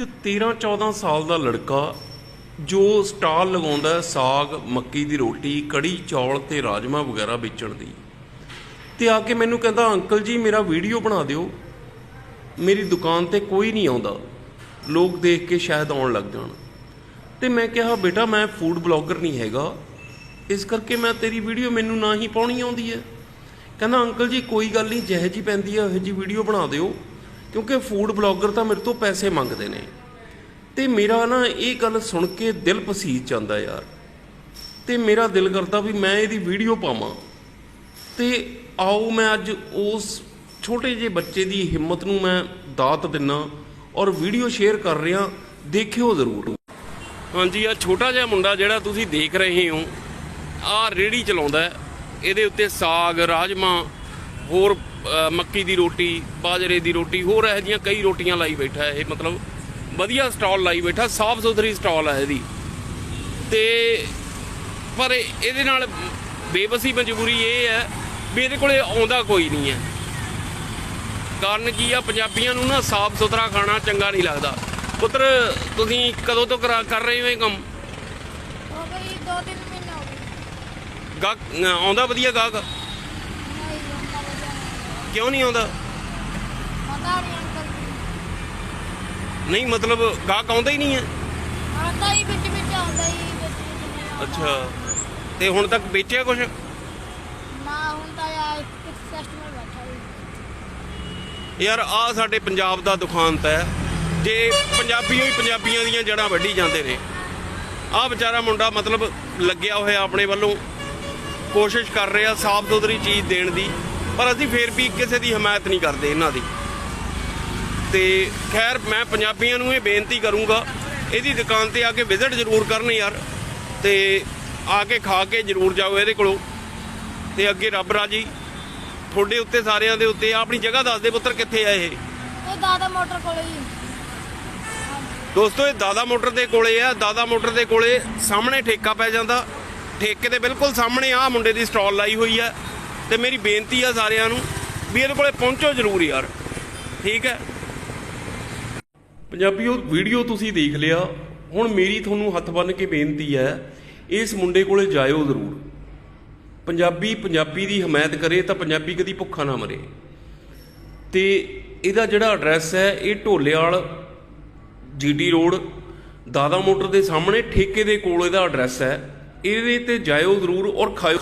ਇੱਕ 13-14 ਸਾਲ ਦਾ ਲੜਕਾ ਜੋ ਸਟਾਲ ਲਗਾਉਂਦਾ ਸਾਗ, ਮੱਕੀ ਦੀ ਰੋਟੀ, ਕੜੀ, ਚੌਲ ਤੇ ਰਾਜਮਾ ਵਗੈਰਾ ਵੇਚਣ ਦੀ। ਤੇ ਆ ਕੇ ਮੈਨੂੰ ਕਹਿੰਦਾ, ਅੰਕਲ ਜੀ, ਮੇਰਾ ਵੀਡੀਓ ਬਣਾ ਦਿਓ। ਮੇਰੀ ਦੁਕਾਨ ਤੇ ਕੋਈ ਨਹੀਂ ਆਉਂਦਾ। ਲੋਕ ਦੇਖ ਕੇ ਸ਼ਾਇਦ ਆਉਣ ਲੱਗ ਜਾਣ। ਤੇ ਮੈਂ ਕਿਹਾ, ਬੇਟਾ, ਮੈਂ ਫੂਡ ਬਲੌਗਰ ਨਹੀਂ ਹੈਗਾ। ਇਸ ਕਰਕੇ ਮੈਂ ਤੇਰੀ ਵੀਡੀਓ ਮੈਨੂੰ ਨਾ ਹੀ ਪਾਉਣੀ ਆਉਂਦੀ ਹੈ। ਕਹਿੰਦਾ, ਅੰਕਲ ਜੀ, ਕੋਈ ਗੱਲ ਨਹੀਂ, ਜਿਹੇ ਜੀ ਪੈਂਦੀ ਹੈ, ਉਹ ਜੀ ਵੀਡੀਓ ਬਣਾ ਦਿਓ। ਕਿਉਂਕਿ ਫੂਡ ਬਲੌਗਰ ਤਾਂ ਮੇਰੇ ਤੋਂ ਪੈਸੇ ਮੰਗਦੇ ਨੇ। ਤੇ ਮੇਰਾ ਨਾ ਇਹ ਗੱਲ ਸੁਣ ਕੇ ਦਿਲ ਪਸੀਜ ਜਾਂਦਾ ਯਾਰ। ਤੇ ਮੇਰਾ ਦਿਲ ਕਰਦਾ ਵੀ ਮੈਂ ਇਹਦੀ ਵੀਡੀਓ ਪਾਵਾਂ। ਤੇ ਆਓ ਮੈਂ ਅੱਜ ਉਸ ਛੋਟੇ ਜਿਹੇ ਬੱਚੇ ਦੀ ਹਿੰਮਤ ਨੂੰ ਮੈਂ ਦਾਤ ਦਿੰਨਾ ਔਰ ਵੀਡੀਓ ਸ਼ੇਅਰ ਕਰ ਰਿਹਾ, ਦੇਖਿਓ ਜ਼ਰੂਰ। ਹਾਂਜੀ ਆ ਛੋਟਾ ਜਿਹਾ ਮੁੰਡਾ ਜਿਹੜਾ ਤੁਸੀਂ ਦੇਖ ਰਹੇ ਹੋ ਆ ਰੇੜੀ ਚਲਾਉਂਦਾ ਇਹਦੇ ਉੱਤੇ ਸਾਗ ਰਾਜਮਾ ਹੋਰ ਮੱਕੀ ਦੀ ਰੋਟੀ ਬਾਜਰੇ ਦੀ ਰੋਟੀ ਹੋਰ ਇਹੋ ਜਿਹੀਆਂ ਕਈ ਰੋਟੀਆਂ ਲਾਈ ਬੈਠਾ ਇਹ ਮਤਲਬ ਵਧੀਆ ਸਟਾਲ ਲਾਈ ਬੈਠਾ ਸਾਫ਼ ਸੁਥਰੀ ਸਟਾਲ ਹੈ ਇਹਦੀ। ਤੇ ਪਰ ਇਹ- ਇਹਦੇ ਨਾਲ ਬੇਬਸੀ ਮਜਬੂਰੀ ਇਹ ਹੈ ਵੀ ਇਹਦੇ ਕੋਲੇ ਆਉਂਦਾ ਕੋਈ ਨਹੀਂ ਹੈ। ਕਾਰਨ ਕੀ ਆ ਪੰਜਾਬੀਆਂ ਨੂੰ ਨਾ ਸਾਫ਼ ਸੁਥਰਾ ਖਾਣਾ ਚੰਗਾ ਨਹੀਂ ਲੱਗਦਾ। ਪੁੱਤਰ ਤੁਸੀਂ ਕਦੋਂ ਤੋਂ ਕਰਾ- ਕਰ ਰਹੇ ਹੋ ਇਹ ਕੰਮ? ਹੋ ਗਈ ਦੋ ਤਿੰਨ ਮਹੀਨੇ ਹੋ ਗਏ। ਗਾਹਕ ਆਉਂਦਾ ਵਧੀਆ ਗਾਹਕ ਨਹੀਂ ਹੁੰਦਾ ਵਧੀਆ ਨਹੀਂ। ਕਿਉਂ ਨਹੀਂ ਆਉਂਦਾ? ਪਤਾ ਨਹੀਂ ਅੰਕਲ ਨਹੀਂ ਮਤਲਬ ਗਾਹਕ ਆਉਂਦਾ ਹੀ ਨਹੀਂ ਹੈ। ਆਉਂਦਾ ਹੀ ਵਿੱਚ ਵਿੱਚ ਆਉਂਦਾ ਹੀ ਵਿੱਚ ਵਿੱਚ ਨਹੀਂ ਆਉਂਦਾ। ਅੱਛਾ। ਤੇ ਹੁਣ ਤੱਕ ਵੇਚਿਆ ਕੁਛ? ਨਾ ਹੁੰਦਾ ਯਾਰ ਇੱਕ ਕਸਟਮਰ ਬੈਠਾ ਹੀ ਯਾਰ ਆ ਸਾਡੇ ਪੰਜਾਬ ਦਾ ਦੁਖਾਂਤ ਹੈ। ਜੇ ਪੰਜਾਬੀਓ ਹੀ ਪੰਜਾਬੀਆਂ ਦੀਆਂ ਜੜਾਂ ਵੱਢੀ ਜਾਂਦੇ ਨੇ। ਆ ਵਿਚਾਰਾ ਮੁੰਡਾ ਮਤਲਬ ਲੱਗਿਆ ਹੋਇਆ ਆਪਣੇ ਵੱਲੋਂ। ਕੋਸ਼ਿਸ਼ ਕਰ ਰਿਹਾ ਸਾਫ਼ ਸੁਥਰੀ ਚੀਜ਼ ਦੇਣ ਦੀ। ਪਰ ਅਸੀਂ ਫੇਰ ਵੀ ਕਿਸੇ ਦੀ ਹਮਾਇਤ ਨਹੀਂ ਕਰਦੇ ਇਹਨਾਂ ਦੀ। ਤੇ ਖੈਰ ਮੈਂ ਪੰਜਾਬੀਆਂ ਨੂੰ ਇਹ ਬੇਨਤੀ ਕਰੂੰਗਾ ਇਹਦੀ ਦੁਕਾਨ ਤੇ ਆ ਕੇ ਵਿਜ਼ਿਟ ਜ਼ਰੂਰ ਕਰਨ ਯਾਰ ਤੇ ਆ ਕੇ ਖਾ ਕੇ ਜ਼ਰੂਰ ਜਾਓ ਇਹਦੇ ਕੋਲੋਂ। ਤੇ ਅੱਗੇ ਰੱਬ ਰਾਜੀ ਤੁਹਾਡੇ ਉੱਤੇ ਸਾਰਿਆਂ ਦੇ ਉੱਤੇ ਆਪਣੀ ਜਗ੍ਹਾ ਦੱਸ ਦੇ ਪੁੱਤਰ ਕਿੱਥੇ ਆ ਇਹ? ਇਹ ਦਾਦਾ ਮੋਟਰ ਕੋਲੇ ਹੀ ਦੋਸਤੋ ਇਹ ਦਾਦਾ ਮੋਟਰ ਦੇ ਕੋਲੇ ਆ ਦਾਦਾ ਮੋਟਰ ਦੇ ਕੋਲੇ ਸਾਹਮਣੇ ਠੇਕਾ ਪੈ ਜਾਂਦਾ। ਠੇਕੇ ਦੇ ਬਿਲਕੁਲ ਸਾਹਮਣੇ ਆ ਮੁੰਡੇ ਦੀ ਸਟਾਲ ਲਾਈ ਹੋਈ ਆ। ਤੇ ਮੇਰੀ ਬੇਨਤੀ ਆ ਸਾਰਿਆਂ ਨੂੰ ਵੀ ਇਹਦੇ ਕੋਲੇ ਪਹੁੰਚੋ ਜ਼ਰੂਰ ਯਾਰ। ਠੀਕ ਹੈ? ਪੰਜਾਬੀਓ, ਵੀਡੀਓ ਤੁਸੀਂ ਦੇਖ ਲਿਆ। ਹੁਣ ਮੇਰੀ ਤੁਹਾਨੂੰ ਹੱਥ ਬੰਨ ਕੇ ਬੇਨਤੀ ਹੈ, ਇਸ ਮੁੰਡੇ ਕੋਲੇ ਜਾਇਓ ਜ਼ਰੂਰ। ਪੰਜਾਬੀ ਪੰਜਾਬੀ ਦੀ ਹਮਾਇਤ ਕਰੇ ਤਾਂ ਪੰਜਾਬੀ ਕਦੀ ਭੁੱਖਾ ਨਾ ਮਰੇ। ਤੇ ਇਹਦਾ ਜਿਹੜਾ ਐਡਰੈਸ ਹੈ, ਇਹ Dholewal GT road, Dada motor ਦੇ ਸਾਹਮਣੇ, ਠੇਕੇ ਦੇ ਕੋਲ ਇਹਦਾ ਐਡਰੈਸ ਹੈ। ਇਹਦੇ ਤੇ ਜਾਇਓ ਜ਼ਰੂਰ ਔਰ ਖਾਇਓ